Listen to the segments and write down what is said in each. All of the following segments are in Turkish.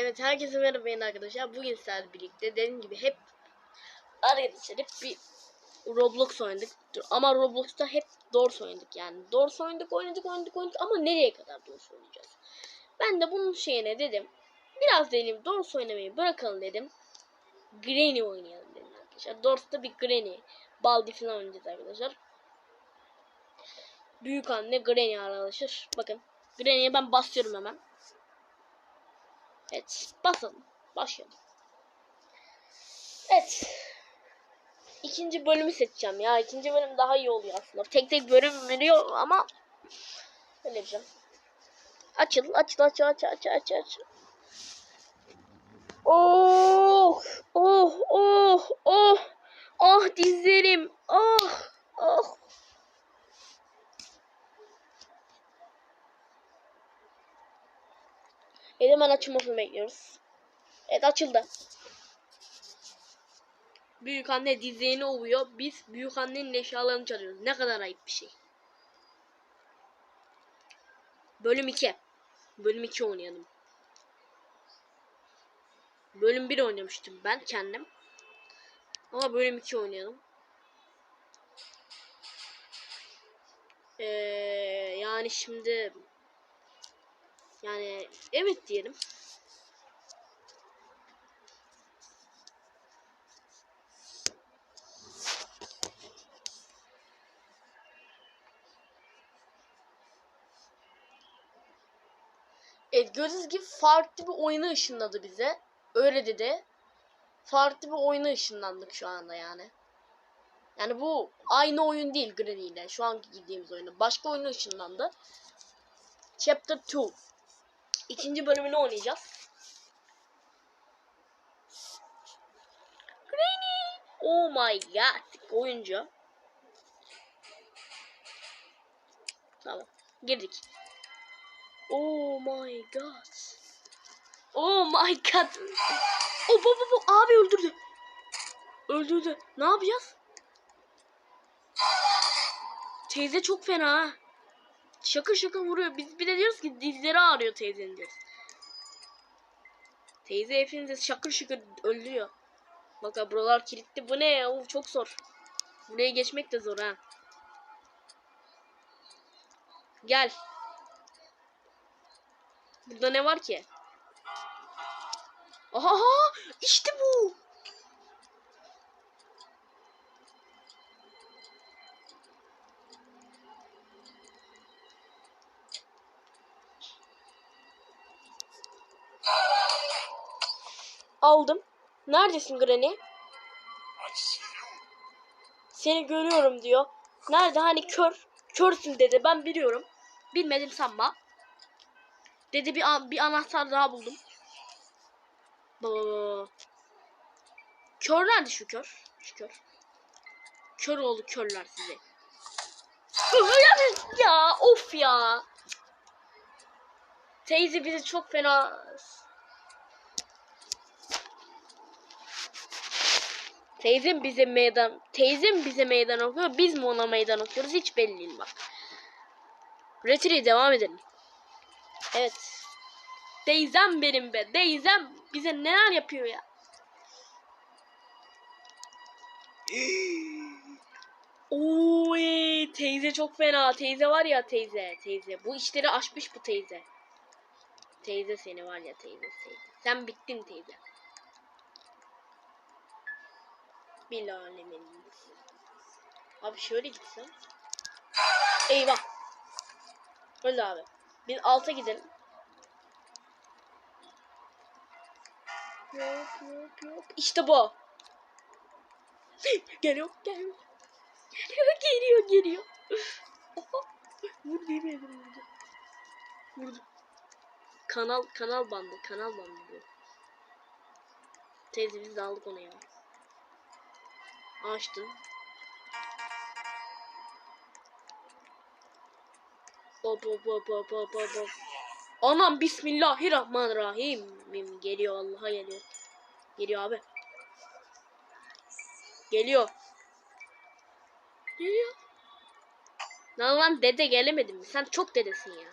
Evet herkese merhaba arkadaşlar. Bugün sizlerle birlikte dediğim gibi hep arkadaşlar hep bir Roblox oynadık. Ama Roblox'ta hep Doors oynadık yani. Doors oynadık oynadık oynadık oynadık ama nereye kadar Doors oynayacağız? Ben de bunun şeyine dedim. Biraz dedim Doors oynamayı bırakalım dedim. Granny oynayalım dedim arkadaşlar. Doors'ta bir Granny. Baldi falan oynayacağız arkadaşlar. Büyük anne Granny arkadaşlar. Bakın. Granny'ye ben basıyorum hemen. Evet. Basalım. Başlayalım. Evet. İkinci bölümü seçeceğim ya. İkinci bölüm daha iyi oluyor aslında. Tek tek bölüm veriyor ama öyle yapacağım. Açıl, açıl, açıl, açıl, açıl, açıl, açıl. Oh, oh, oh, oh. Ah dizlerim. Ah, ah. Hemen açılmasını bekliyoruz. Evet açıldı. Büyük anne dizlerini ovuyor. Biz büyük annenin eşyalarını çalıyoruz. Ne kadar ayıp bir şey. Bölüm 2. Bölüm 2 oynayalım. Bölüm 1 oynamıştım ben kendim. Ama bölüm 2 oynayalım. Ee, yani şimdi yani evet diyelim. Evet gördüğünüz gibi farklı bir oyuna ışınladı bize. Öyle dedi. Farklı bir oyuna ışınlandık şu anda yani. Yani bu aynı oyun değil Granny ile. Şu anki girdiğimiz oyuna. Başka oyuna ışınlandı. Chapter 2. İkinci bölümünü oynayacağız. Granny. Oh my god. Oyuncu. Tamam. Girdik. Oh my god. Oh my god. Oh bu bu bu abi öldürdü. Öldürdü. Ne yapacağız? Teyze çok fena ha. Şakır şakır vuruyor. Biz bir de diyoruz ki dizleri ağrıyor teyzenin diyoruz. Teyze hepinizi şakır şakır öldürüyor. Bak buralar kilitli. Bu ne ya? Of, çok zor. Buraya geçmek de zor ha. Gel. Burada ne var ki? Aha işte bu. Aldım. Neredesin Granny? Seni görüyorum diyor. Nerede hani kör? Körsün dedi. Ben biliyorum. Bilmedim sanma. Dedi bir bir anahtar daha buldum. Kör nerede şu kör? Şu kör. Kör oldu körler size. ya of ya. Teyze bizi çok fena Teyzem bize meydan, teyzem bize meydan okuyor, biz mi ona meydan okuyoruz hiç belli değil bak. Retire devam edelim. Evet. Teyzem benim be, teyzem bize neler yapıyor ya. Oy teyze çok fena. Teyze var ya teyze, teyze. Bu işleri aşmış bu teyze. Teyze seni var ya teyze, teyze. Sen bittin teyze. Bir alemin. Abi şöyle gitsem. Eyvah. Öldü abi. Biz alta gidelim. Yok yok yok. İşte bu. geliyor geliyor. Geliyor geliyor geliyor. Vur yemin ederim vurdu. Vurdu. Kanal kanal bandı kanal bandı diyor. Teyze biz de aldık onu ya. Açtım. Hop hop hop hop hop hop hop. Anam bismillahirrahmanirrahim. Geliyor Allah'a geliyor. Geliyor abi. Geliyor. Geliyor. Lan lan dede gelemedin mi? Sen çok dedesin ya.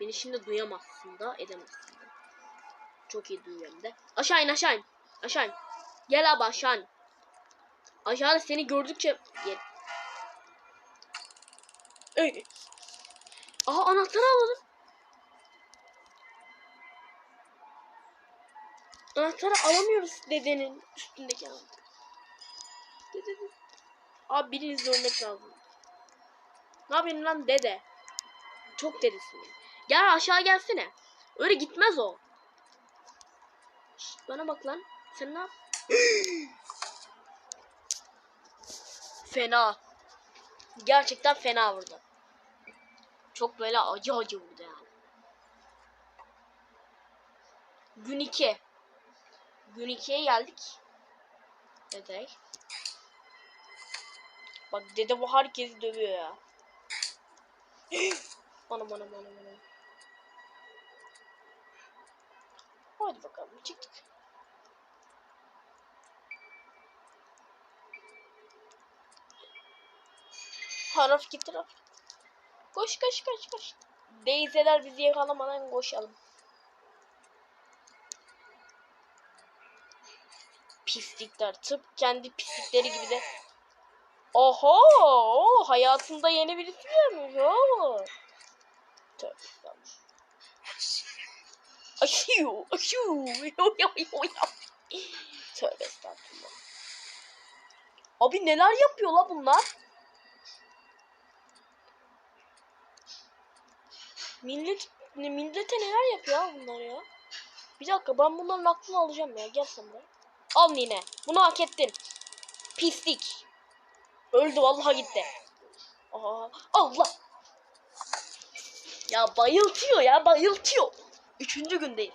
Beni şimdi duyamazsın da edemezsin de. Çok iyi duyuyorum de. Aşağı in aşağı in. Aşağı in. Gel abi aşağı. Aşağıda seni gördükçe... Gel. Ey. Aha anahtarı alalım. Anahtarı alamıyoruz dedenin üstündeki anahtarı. Abi biriniz ölmek lazım. Ne yapıyorsun lan dede? Çok dedesin. Gel aşağı gelsene. Öyle gitmez o. Şşt, bana bak lan. Sen ne yap? Fena. Gerçekten fena vurdu. Çok böyle acı acı vurdu yani. Gün 2. Gün 2'ye geldik. Dede. Bak dede bu herkesi dövüyor ya. anam anam anam anam. Hadi bakalım çıktık. Taraf git taraf. Koş koş koş koş. Deyzeler bizi yakalamadan koşalım. Pislikler tıp kendi pislikleri gibi de. Oho! oo, Hayatında yeni birisi gelmiş. Oo. Tövbe. Aşıyor, aşıyor. Yo, yo, yo, yo. Tövbe estağfurullah. Abi neler yapıyor la bunlar? Millet ne- millete neler yapıyor ya bunlar ya? Bir dakika ben bunların aklını alacağım ya. Gel sen. Al Nine. Bunu hak ettin. Pislik. Öldü vallahi gitti. Aa, Allah. Ya bayıltıyor ya bayıltıyor. Üçüncü gündeyiz.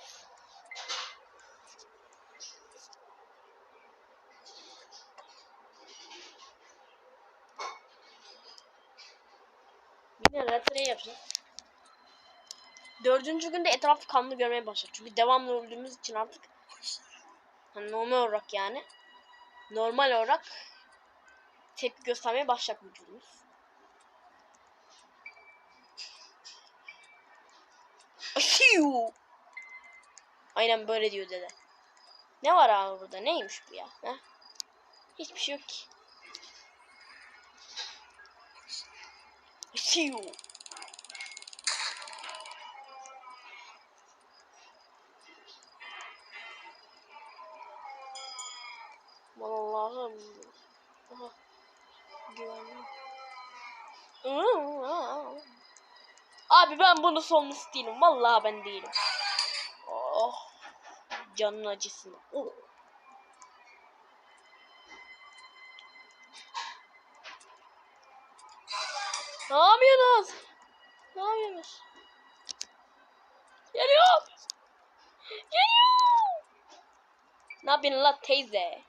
Yine retro yapacağız. Dördüncü günde etrafı kanlı görmeye başladık. Çünkü devamlı öldüğümüz için artık hani normal olarak yani normal olarak tepki göstermeye başlayacak vücudumuz. Aynen böyle diyor dede. Ne var abi burada? Neymiş bu ya? Ha? Hiçbir şey yok ki. Aşiyu. Allah'ım. Güvenli. Abi ben bunu sonlusu değilim. Vallahi ben değilim. Oh. Canın acısını. Oh. Ne yapıyorsunuz? Ne yapıyorsunuz? Geliyor. Geliyor. Ne yapıyorsun lan teyze?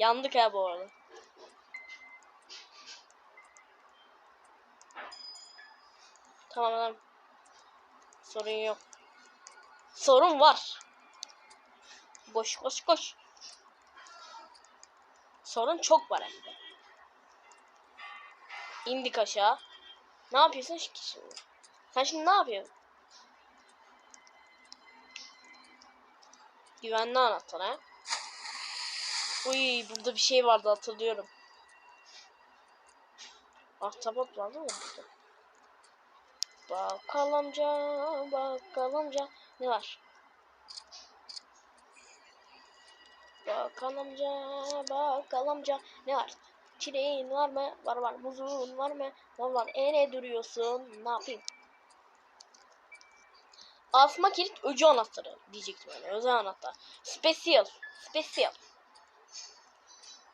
Yandık ha bu arada. Tamam tamam. Sorun yok. Sorun var. Koş koş koş. Sorun çok var hem de. İndik aşağı. Ne yapıyorsun ki şimdi? Sen şimdi ne yapıyorsun? Güvenli anahtar ha? Uy burada bir şey vardı hatırlıyorum. Ahtapot vardı mı burada? Bakkal amca. Ne var? Bakkal amca, bakkal amca. Ne var? Çileğin var mı? Var var. Muzun var mı? Var var. E ne duruyorsun? Ne yapayım? Asma kilit ucu anahtarı diyecektim yani. Özel anahtar. Special. Special.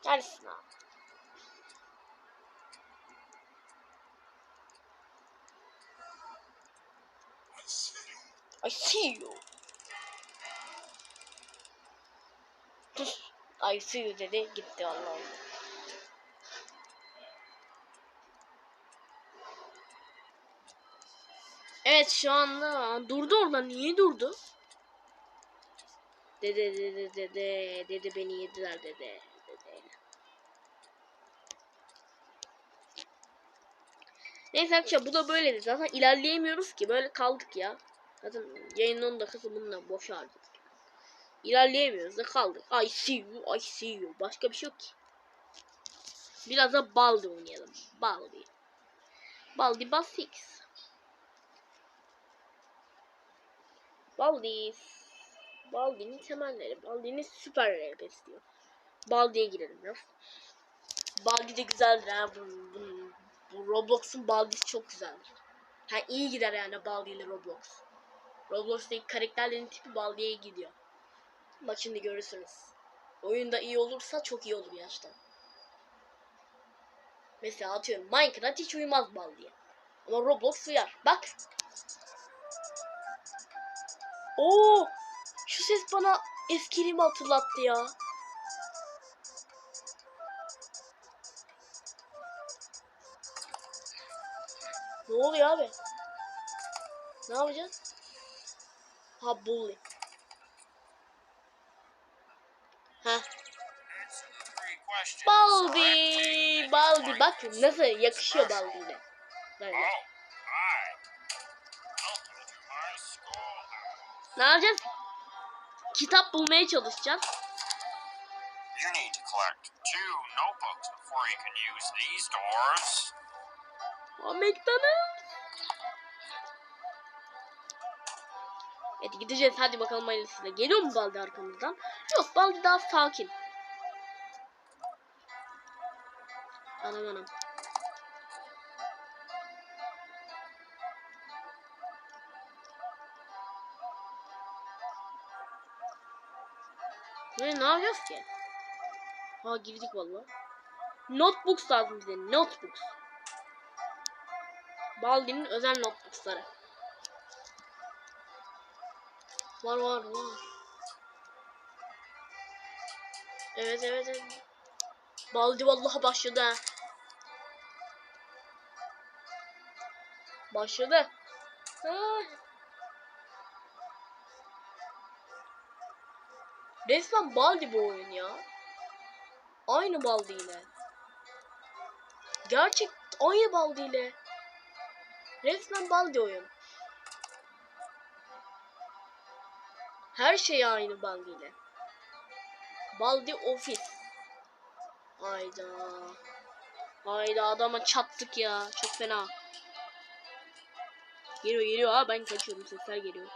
Neredesin abi? I see you. I see you dedi gitti Allah Allah. Evet şu anda durdu orada. Niye durdu? Dede dede dede dede beni yediler dede dede. Neyse arkadaşlar bu da böyledi. Zaten ilerleyemiyoruz ki. Böyle kaldık ya. Zaten yayının 10 dakikası bununla boş harcadık. İlerleyemiyoruz da kaldık. I see you, I see you. Başka bir şey yok ki. Biraz da Baldi oynayalım. Baldi. Baldi Basix. Baldi. Baldi'nin temelleri. Baldi'nin süper RP'si diyor. Baldi'ye girelim biraz. Baldi de güzeldir ha. Bu Roblox'un Baldi'si çok güzeldir. Ha iyi gider yani Baldi ile Roblox. Roblox'taki karakterlerin tipi Baldi'ye gidiyor. Bak şimdi görürsünüz. Oyunda iyi olursa çok iyi olur gerçekten. Mesela atıyorum Minecraft hiç uymaz Baldi'ye. Ama Roblox uyar. Bak. Oo! Şu ses bana eskiliğimi hatırlattı ya. Ne oluyor abi? Ne yapacağız? Ha bully. Ha. Baldi and bak nasıl yakışıyor Baldi'yle. Böyle. Ne yapacağız? Kitap bulmaya çalışacağız. You need to collect two notebooks before you can use these doors. O McDonald's. Evet gideceğiz hadi bakalım hayırlısıyla. Geliyor mu Baldi arkamızdan? Yok Baldi daha sakin. Anam anam. Ne ne yapacağız ki? Ha girdik valla. Notebooks lazım bize. Notebooks. Baldi'nin özel notebookları. Var var var. Evet evet evet. Baldi vallahi başladı ha. Başladı. Ha. Resmen Baldi bu oyun ya. Aynı Baldi ile. Gerçek aynı Baldi ile. Resmen Baldi oyun. Her şey aynı Baldi ile. Baldi ofis. Hayda. Hayda adama çattık ya. Çok fena. Geliyor geliyor ha ben kaçıyorum sesler geliyor.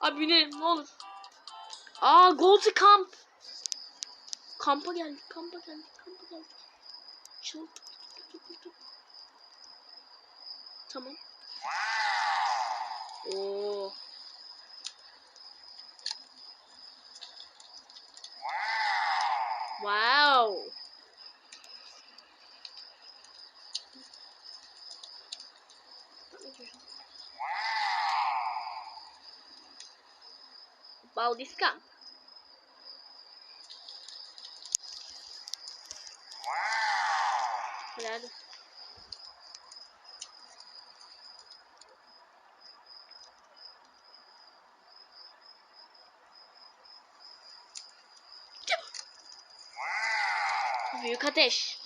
Abi binelim ne olur. Aa go to camp. Kampa geldik kampa geldik kampa geldik. Çıl. Tamam. Oo. Wow. Baldi's camp. Hadi. Büyük ateş.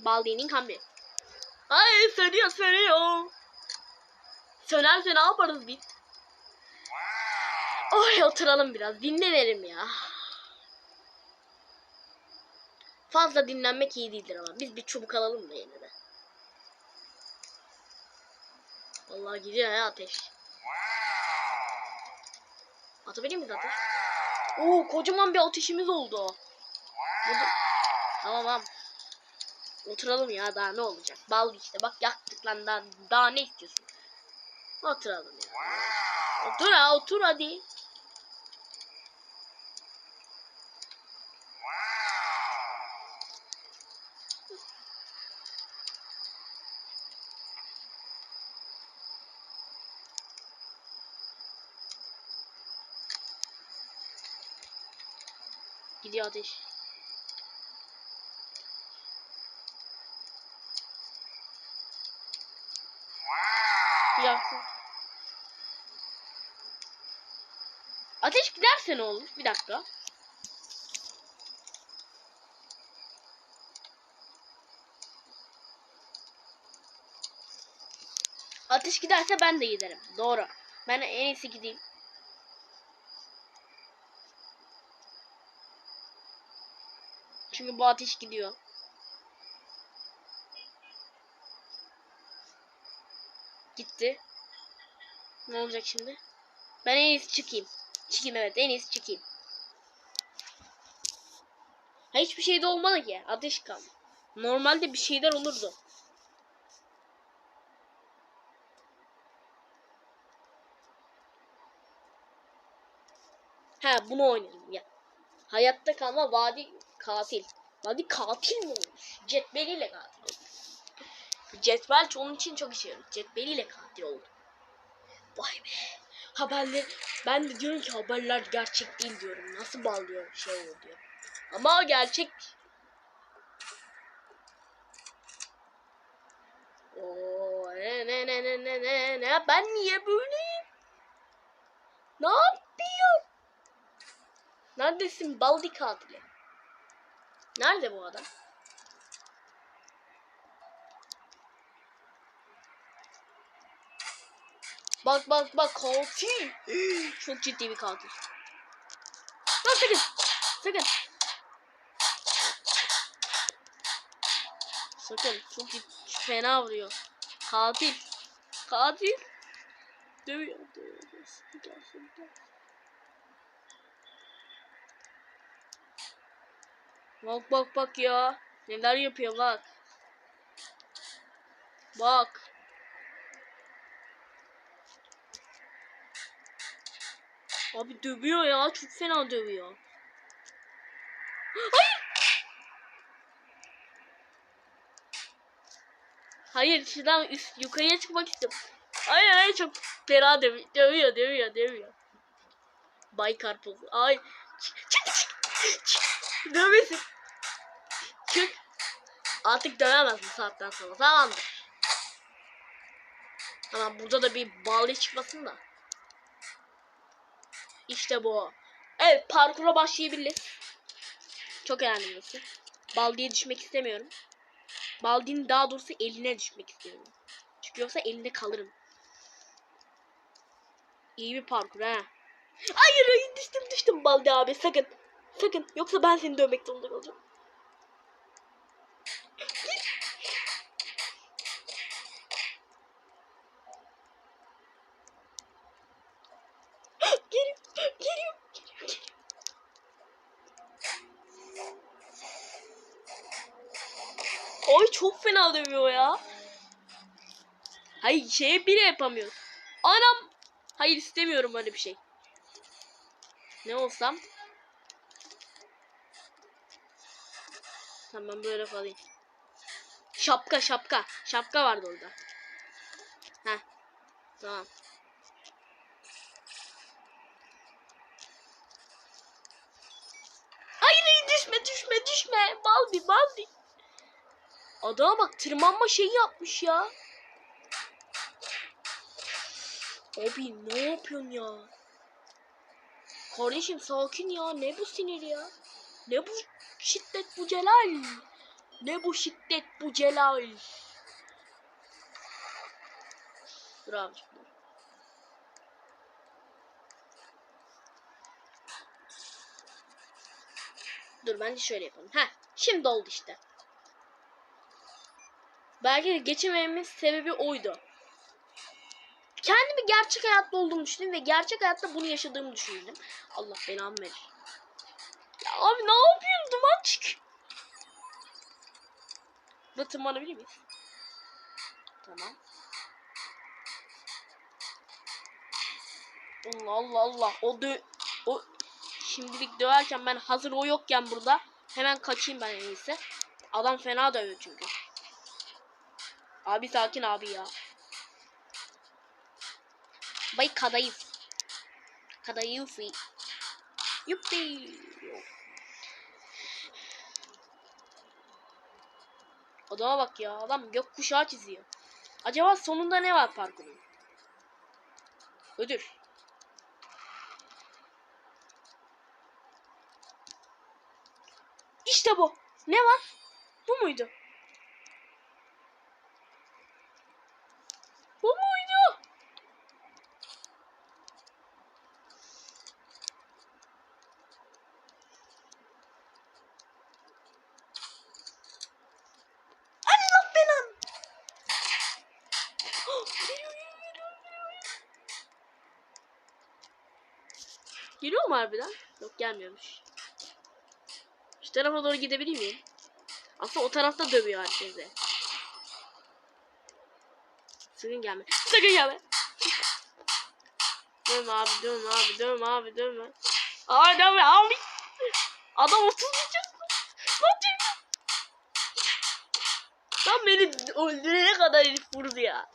Baldi'nin kambi. Ay sönüyor sönüyor. Sönerse ne yaparız biz? Oy oturalım biraz dinlenelim ya. Fazla dinlenmek iyi değildir ama biz bir çubuk alalım da yine de. Vallahi gidiyor ya ateş. Atabilir miyiz ateş? Oo kocaman bir ateşimiz oldu. Burada... Tamam tamam. Oturalım ya daha ne olacak? Bal işte bak yaktık lan daha, daha ne istiyorsun? Oturalım ya. Otur ha otur hadi. Ateş. Ya. Ateş giderse ne olur? Bir dakika. Ateş giderse ben de giderim. Doğru. Ben en iyisi gideyim. Çünkü bu ateş gidiyor. Gitti. Ne olacak şimdi? Ben en iyisi çıkayım. Çıkayım evet en iyisi çıkayım. Ha, hiçbir şey de olmadı ki. Ateş kaldı. Normalde bir şeyler olurdu. Ha bunu oynayalım ya. Hayatta kalma vadi katil. Vadi katil mi olmuş? Cetveliyle katil oldu. Cetvel onun için çok işe yarıyor. Cetveliyle katil oldu. Vay be. Haberler ben de diyorum ki haberler gerçek değil diyorum. Nasıl bağlıyor şey oluyor. Ama gerçek. Oo, ne ne ne ne ne ne ne ben niye böyleyim? Ne yapıyor? Neredesin baldi katili? Nerede bu adam? Bak bak bak katil. Çok ciddi bir katil. Lan sakın. Sakın. Sakın. Çok ciddi, fena vuruyor. Katil. Katil. Dövüyor. Dövüyor. Sıkı sıkı. Bak bak bak ya. Neler yapıyor bak. Bak. Abi dövüyor ya. Çok fena dövüyor. Hayır. Hayır şuradan üst yukarıya çıkmak istiyorum. Hayır hayır çok fena dövüyor. Dövüyor dövüyor dövüyor. Bay Karpuz. Ay. Çık çık çık. çık. Dövmesin. Çık. Artık dövemez bu saatten sonra. Tamamdır. Tamam burada da bir bağlı çıkmasın da. İşte bu. Evet parkura başlayabiliriz. Çok önemli burası. Baldiye düşmek istemiyorum. Baldinin daha doğrusu eline düşmek istiyorum. Çünkü yoksa elinde kalırım. İyi bir parkur ha. Hayır hayır düştüm düştüm Baldi abi sakın. Sakın yoksa ben seni dövmek zorunda kalacağım. Geliyor, geliyor, geliyor. Ay çok fena dövüyor ya. Hayır şey bile yapamıyor. Anam. Hayır istemiyorum öyle bir şey. Ne olsam? Tamam böyle kalayım. Şapka şapka. Şapka vardı orada. Heh. Tamam. Hayır düşme düşme düşme. Baldi baldi. Adama bak tırmanma şeyi yapmış ya. Abi ne yapıyorsun ya? Kardeşim sakin ya. Ne bu sinir ya? Ne bu şiddet bu celal? Ne bu şiddet bu celal? Dur abicim dur. Dur bence şöyle yapalım. Heh şimdi oldu işte. Belki de geçemememin sebebi oydu. Kendimi gerçek hayatta olduğumu düşündüm ve gerçek hayatta bunu yaşadığımı düşündüm. Allah belamı verir. Ya abi ne yapıyorsun duman çık. Burada tırmanabilir miyiz? Tamam. Allah Allah Allah. O dö o şimdilik döverken ben hazır o yokken burada hemen kaçayım ben en iyisi. Adam fena dövüyor çünkü. Abi sakin abi ya. Bay kadayıf. Kadayıf. Yuppi. Adama bak ya. Adam gökkuşağı çiziyor. Acaba sonunda ne var parkurun? Ödül. İşte bu. Ne var? Bu muydu? Bu muydu? Allah belan. Geliyor mu harbiden? Yok gelmiyormuş. Şu tarafa doğru gidebilir miyim? Aslında o tarafta dövüyor herkese. Sakın gelme. Sakın gelme. Dövme abi dövme abi dövme abi dövme. Abi dövme abi. Adam 30 can. Lan dövme. Lan beni öldürene kadar herif vurdu ya.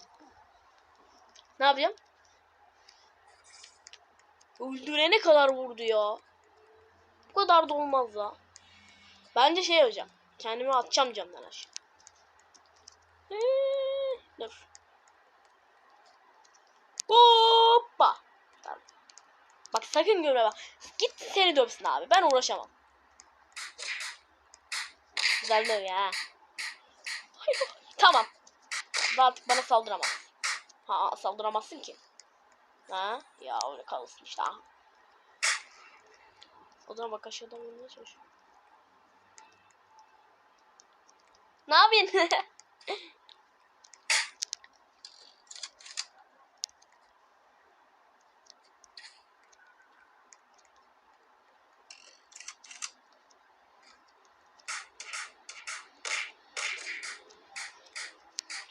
Ne yapacağım? Öldürene kadar vurdu ya. Bu kadar da olmaz ya. Bence şey yapacağım. Kendimi atacağım camdan aşağı. Ee, dur. Hoppa. Bak sakın görme bak. Git seni dövsün abi. Ben uğraşamam. Güzel döv ya. Hayır, Tamam. Artık bana saldıramaz. Ha saldıramazsın ki. Ha? Ya öyle kalırsın işte. ha. O zaman bak aşağıdan vurmaya çalışıyorum. Ne yapıyorsun?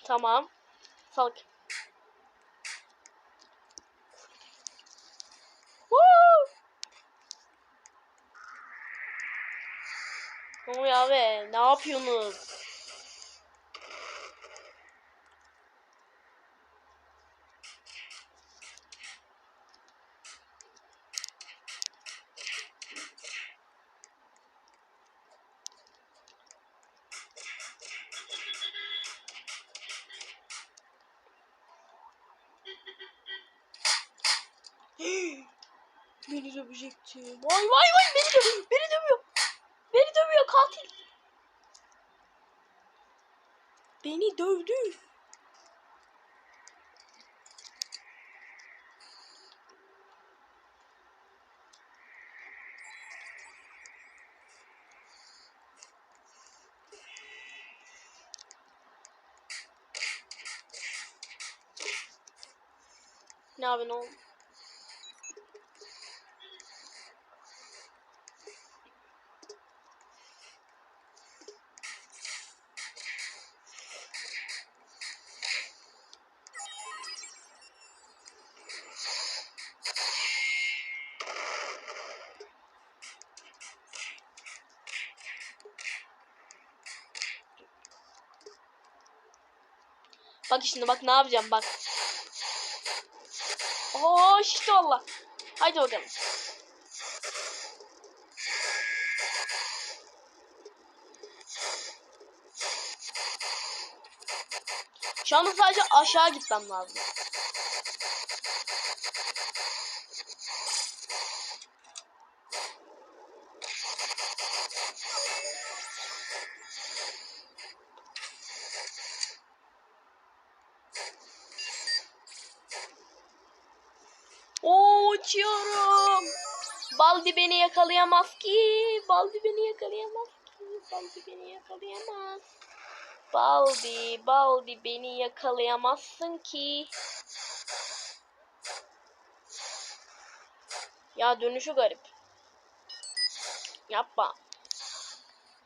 tamam. Salk. Oluyor abi? Ne yapıyorsunuz? Beni dövecekti. Vay vay vay beni dövüyor. Beni dövdü. Abi ne Bak şimdi bak ne yapacağım bak. Oo işte Allah. Haydi bakalım. Şu anda sadece aşağı gitmem lazım. Oo uçuyorum. Baldi beni yakalayamaz ki. Baldi beni yakalayamaz ki. Baldi beni yakalayamaz. Baldi, Baldi beni yakalayamazsın ki. Ya dönüşü garip. Yapma.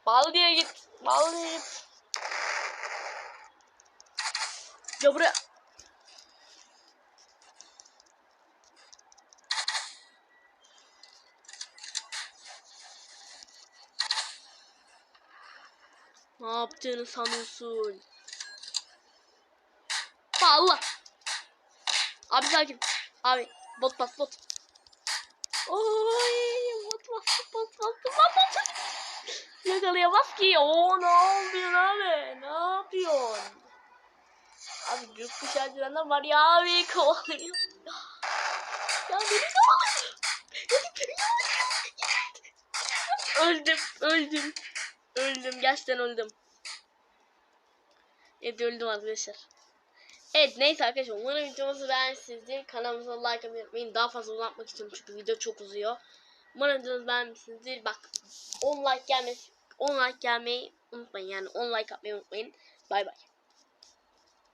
Baldi'ye git. Baldi'ye git. Ya buraya. Ne yaptığını sanıyorsun? Allah. Abi sakin. Abi bot bas bot. Oy bot bas bot bas bot bas. Yakalayamaz ki. Oo ne yapıyorsun abi? Ne yapıyorsun? Abi gökkuşağı düzenler var ya abi kovalıyor. Ya beni de Öldüm, öldüm. Öldüm, gerçekten öldüm. Evet öldüm arkadaşlar. Evet neyse arkadaşlar umarım videomuzu beğenmişsinizdir. Kanalımıza like atmayı unutmayın. Daha fazla uzatmak istiyorum çünkü video çok uzuyor. Umarım videomuzu beğenmişsinizdir. Bak 10 like gelmesi 10 like gelmeyi unutmayın yani 10 like atmayı unutmayın. Bay bay.